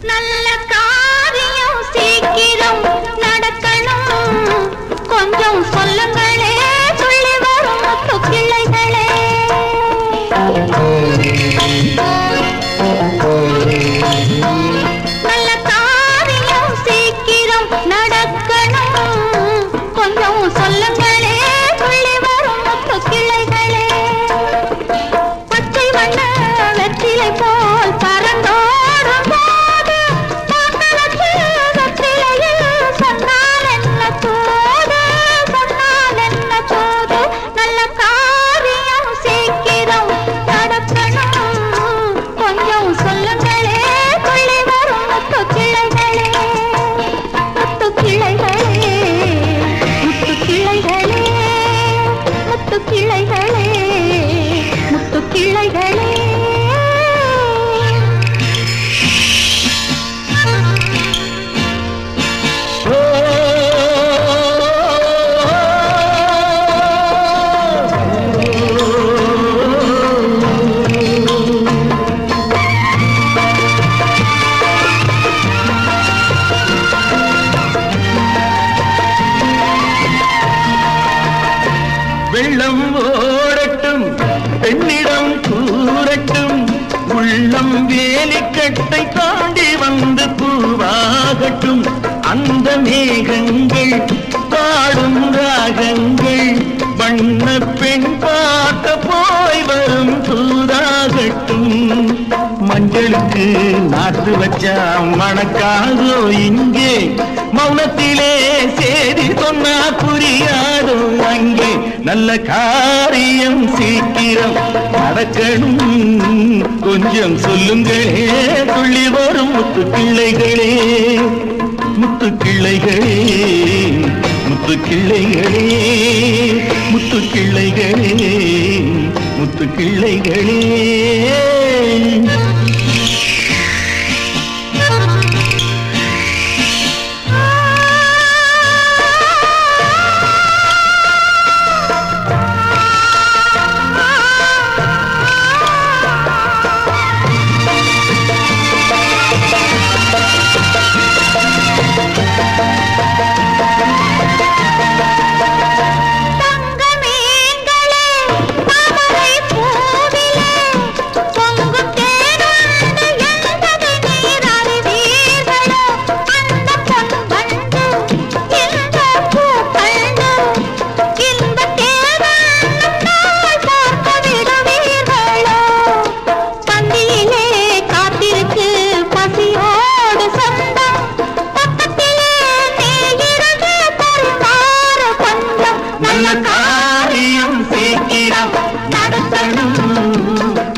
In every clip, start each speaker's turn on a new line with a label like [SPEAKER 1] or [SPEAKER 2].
[SPEAKER 1] நல்ல
[SPEAKER 2] பாடும் ராகங்கள் வண்ண பெண் பார்க்க போய் வரும் தூதாகட்டும். மஞ்சளுக்கு நாட்டு வச்சா மணக்காதோ இங்கே. மௌனத்திலே சேதி சொன்னா புரியாதோ அங்கே. நல்ல காரியம் சீக்கிரம் நடக்கணும். கொஞ்சம் சொல்லுங்களே துள்ளி வரும் முத்து பிள்ளைகளே முத்து கிள்ளைகளே முத்து கிள்ளைகளே முத்து கிள்ளைகளே முத்து கிள்ளைகளே.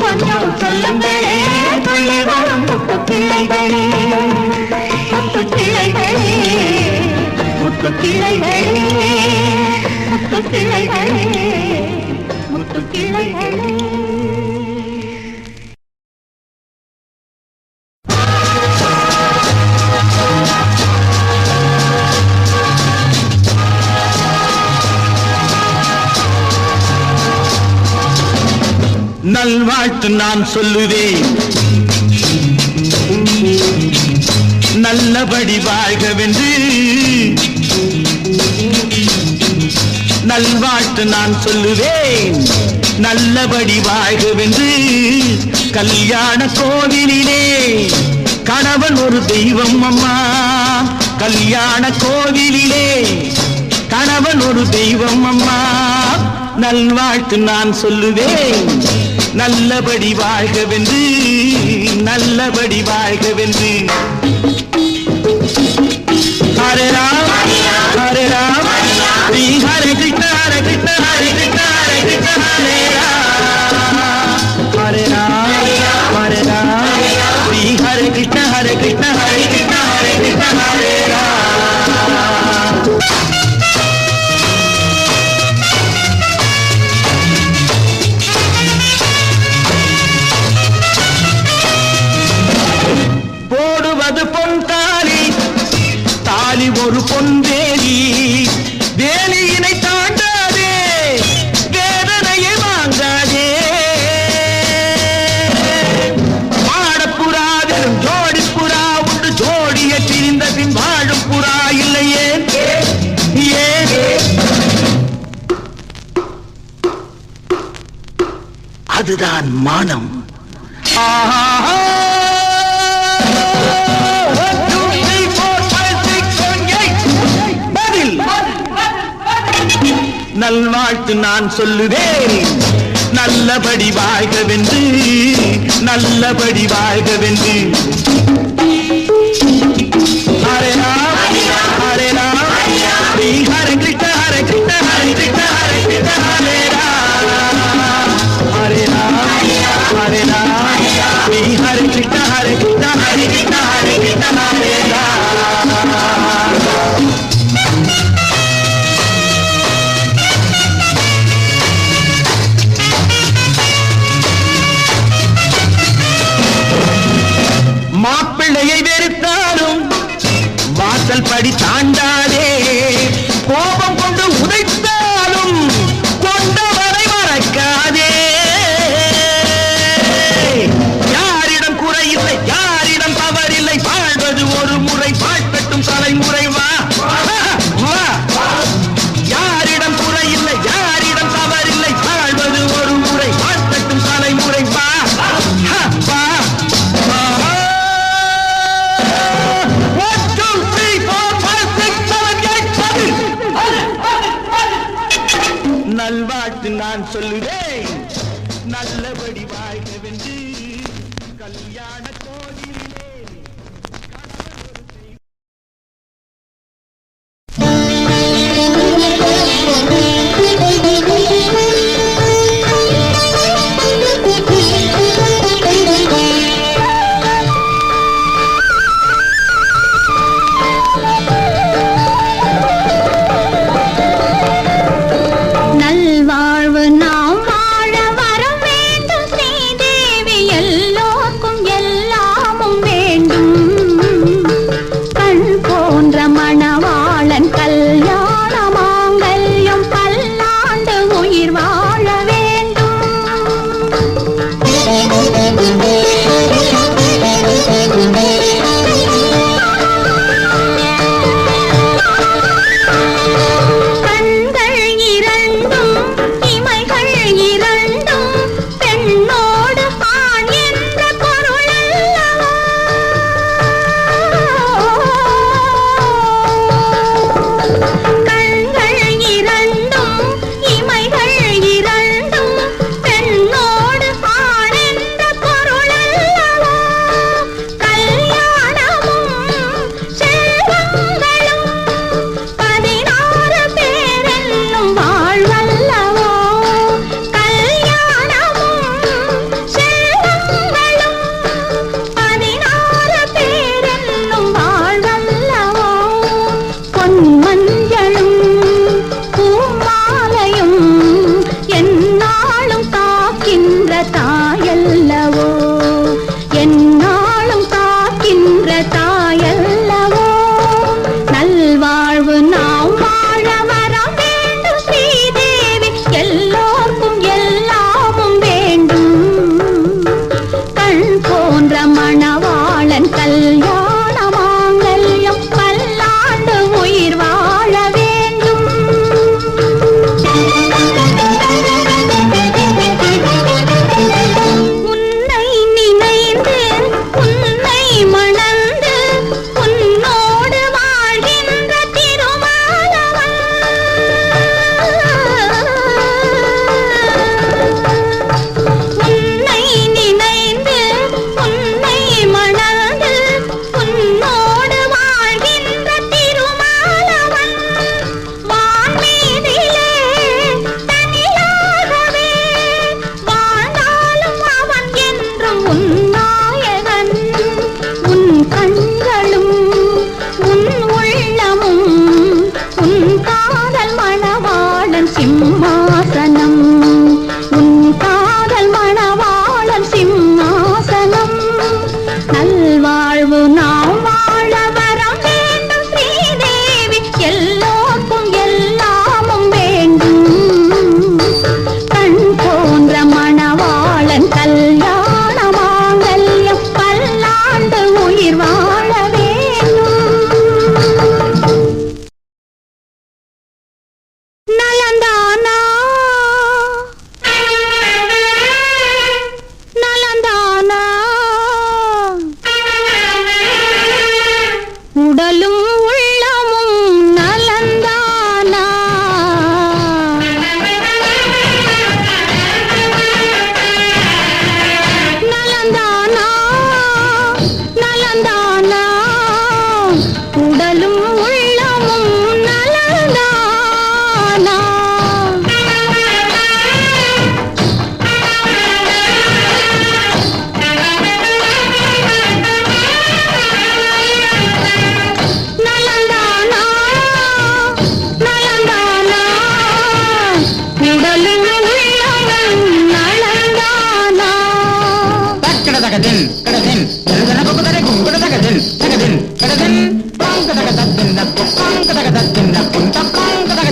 [SPEAKER 1] கொஞ்சம் சொல்லுங்களே
[SPEAKER 2] துள்ளி வரும் முத்து கிள்ளைகளே
[SPEAKER 1] முத்து கிளைகளே
[SPEAKER 2] முத்து கிள்ளைகளே
[SPEAKER 1] முத்து கிளைகளே முத்து கிளைகளே
[SPEAKER 2] நல்வாழ்த்து நான் சொல்லுவேன். நல்லபடி வாழ்கவென்று நல்வாழ்த்து நான் சொல்லுவேன். நல்லபடி வாழ்கவென்று கல்யாண கோவிலிலே கணவன் ஒரு தெய்வம் அம்மா. கல்யாண கோவிலிலே கணவன் ஒரு தெய்வம் அம்மா. நல்வாழ்த்து நான் சொல்லுவேன். நல்லபடி வாழ்கவென்று நல்லபடி வாழ்கவென்று. அரே ராம முழுவது பொன் தாலி தாலி ஒரு பொன் வேலி. வேலியினை தாண்டாதே வேதனையை வாங்காதே.
[SPEAKER 1] பாடப்புறாதிலும் ஜோடி புறா உண்டு ஜோடியை திரிந்த பின் வாழும் புறா இல்லையே. அதுதான் மானம். ஆஹா. நல்வாழ்த்து நான் சொல்லுவேன். நல்லபடி வாழ்கவென்று
[SPEAKER 3] நல்லபடி
[SPEAKER 1] வாழ்கவென்று.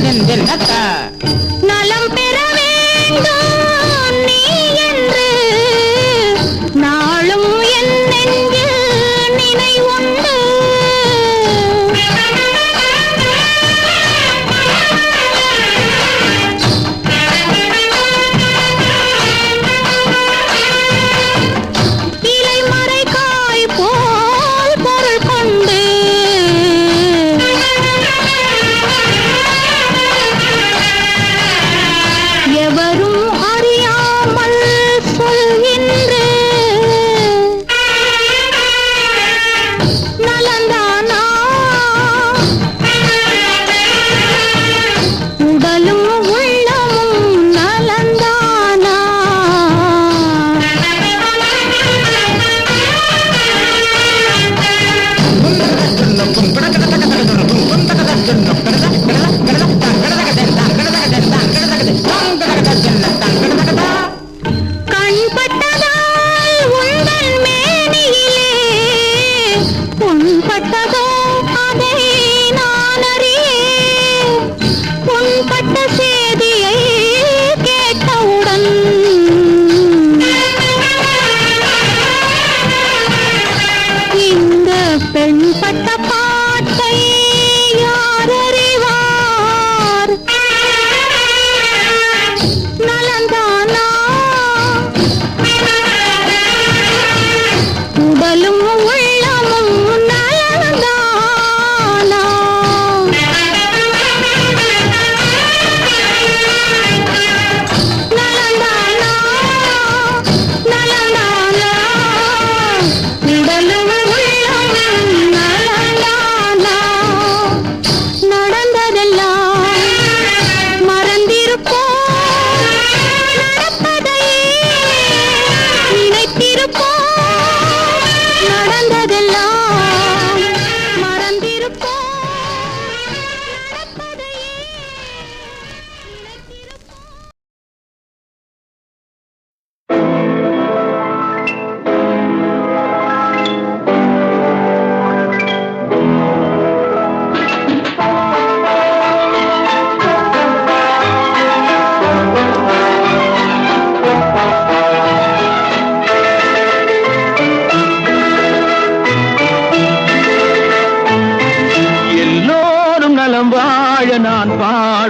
[SPEAKER 1] del, del lata.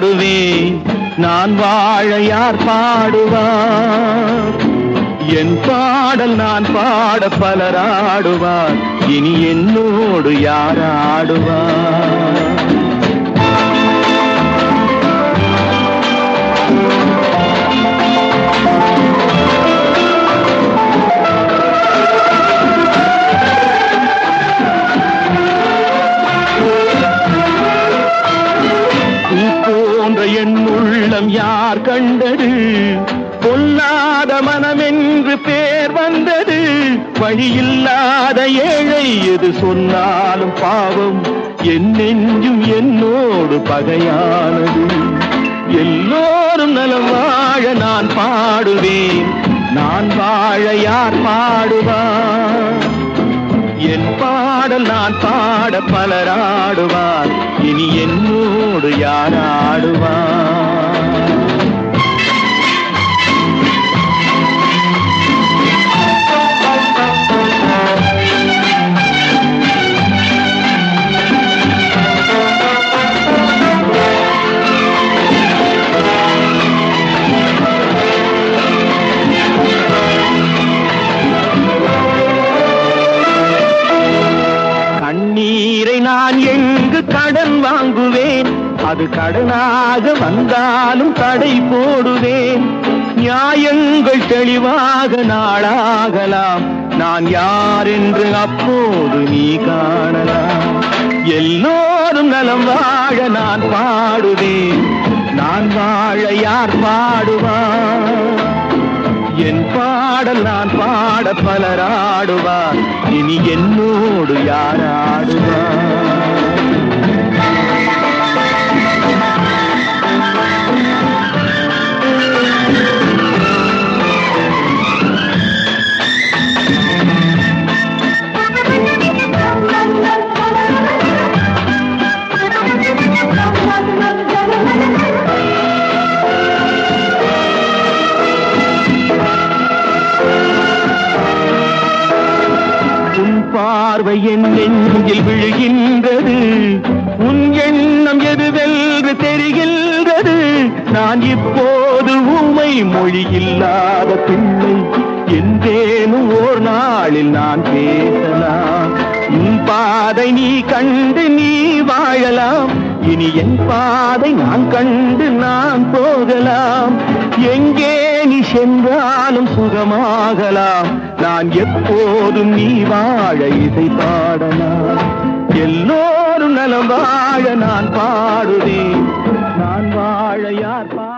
[SPEAKER 1] பாடுவேன் நான் வாழ யார் பாடுவார்? என் பாடல் நான் பாட பலராடுவார் இனி என்னோடு யார் ஆடுவார்? வழியில்லாத ஏழை எது சொன்னாலும் பாவம்? என் நெஞ்சும் என்னோடு பகையானது. எல்லோரும் நலம் வாழ நான் பாடுவேன். நான் வாழ யார் பாடுவார்? என் பாடல் நான் பாட பலராடுவார் இனி என்னோடு யார் ஆடுவார்? நான் எங்கு கடன் வாங்குவேன்? அது கடனாக வந்தாலும் தடை போடுவேன். நியாயங்கள் தெளிவாக நாளாகலாம். நான் யார் என்று அப்போது நீ காணலாம். எல்லோரும் நலம் வாழ நான் பாடுவேன். நான் வாழ யார் பாடுவான் என் பாடல் நான் பாட பலராடுவார் இனி என்னோடு
[SPEAKER 2] யாராடுவார் இப்போது உமை மொழி இல்லாத பிள்ளை என்றேனும் ஓர் நாளில் நான் பேசலாம். உன் பாதை நீ கண்டு நீ வாழலாம். இனி என் பாதை நான் கண்டு நான் போகலாம். எங்கே நீ சென்றாலும் சுகமாகலாம். நான் எப்போதும் நீ வாழ இசை பாடலாம். எல்லோரும் நலம் வாழ நான் பாடுதேன் நான் வாழ யார் பா